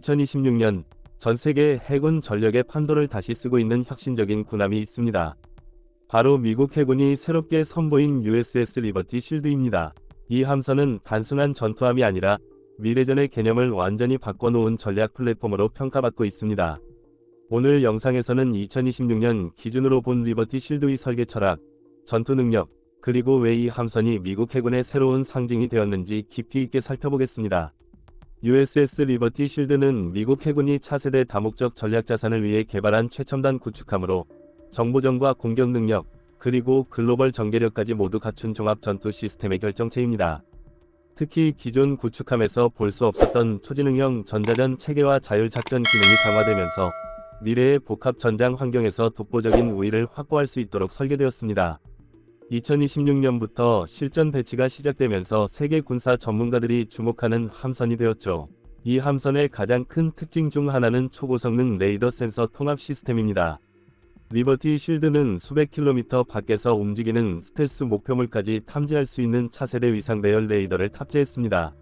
2026년 전 세계 해군 전력의 판도를 다시 쓰고 있는 혁신적인 군함이 있습니다. 바로 미국 해군이 새롭게 선보인 USS 리버티 쉴드입니다. 이 함선은 단순한 전투함이 아니라 미래전의 개념을 완전히 바꿔놓은 전략 플랫폼으로 평가받고 있습니다. 오늘 영상에서는 2026년 기준으로 본 리버티 쉴드의 설계 철학, 전투 능력, 그리고 왜 이 함선이 미국 해군의 새로운 상징이 되었는지 깊이 있게 살펴보겠습니다. USS 리버티 쉴드는 미국 해군이 차세대 다목적 전략 자산을 위해 개발한 최첨단 구축함으로 정보전과 공격 능력, 그리고 글로벌 전개력까지 모두 갖춘 종합 전투 시스템의 결정체입니다. 특히 기존 구축함에서 볼 수 없었던 초지능형 전자전 체계와 자율작전 기능이 강화되면서 미래의 복합 전장 환경에서 독보적인 우위를 확보할 수 있도록 설계되었습니다. 2026년부터 실전 배치가 시작되면서 세계 군사 전문가들이 주목하는 함선이 되었죠. 이 함선의 가장 큰 특징 중 하나는 초고성능 레이더 센서 통합 시스템입니다. 리버티 쉴드는 수백 킬로미터 밖에서 움직이는 스텔스 목표물까지 탐지할 수 있는 차세대 위상 배열 레이더를 탑재했습니다.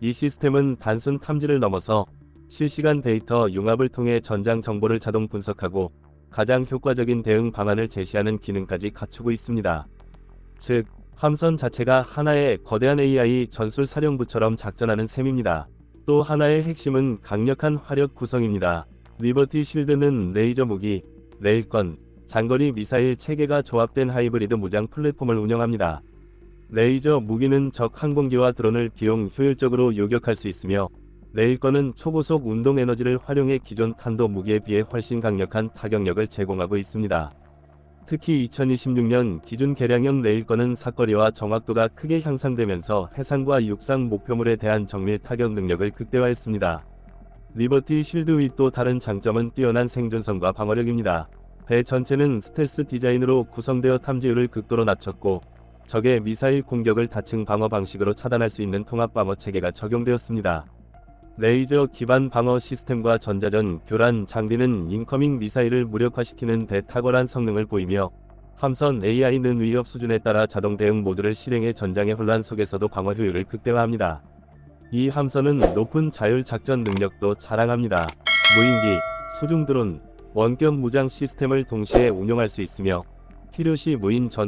이 시스템은 단순 탐지를 넘어서 실시간 데이터 융합을 통해 전장 정보를 자동 분석하고 가장 효과적인 대응 방안을 제시하는 기능까지 갖추고 있습니다. 즉, 함선 자체가 하나의 거대한 AI 전술 사령부처럼 작전하는 셈입니다. 또 하나의 핵심은 강력한 화력 구성입니다. 리버티 쉴드는 레이저 무기, 레일건, 장거리 미사일 체계가 조합된 하이브리드 무장 플랫폼을 운영합니다. 레이저 무기는 적 항공기와 드론을 비용 효율적으로 요격할 수 있으며 레일건은 초고속 운동 에너지를 활용해 기존 탄도 무기에 비해 훨씬 강력한 타격력을 제공하고 있습니다. 특히 2026년 기준 개량형 레일건은 사거리와 정확도가 크게 향상되면서 해상과 육상 목표물에 대한 정밀 타격 능력을 극대화했습니다. 리버티 쉴드의 또 다른 장점은 뛰어난 생존성과 방어력입니다. 배 전체는 스텔스 디자인으로 구성되어 탐지율을 극도로 낮췄고 적의 미사일 공격을 다층 방어 방식으로 차단할 수 있는 통합 방어 체계가 적용되었습니다. 레이저 기반 방어 시스템과 전자전 교란 장비는 인커밍 미사일을 무력화시키는 데 탁월한 성능을 보이며 함선 AI는 위협 수준에 따라 자동 대응 모드를 실행해 전장의 혼란 속에서도 방어 효율을 극대화합니다. 이 함선은 높은 자율 작전 능력도 자랑합니다. 무인기, 수중 드론, 원격 무장 시스템을 동시에 운용할 수 있으며 필요시 무인 전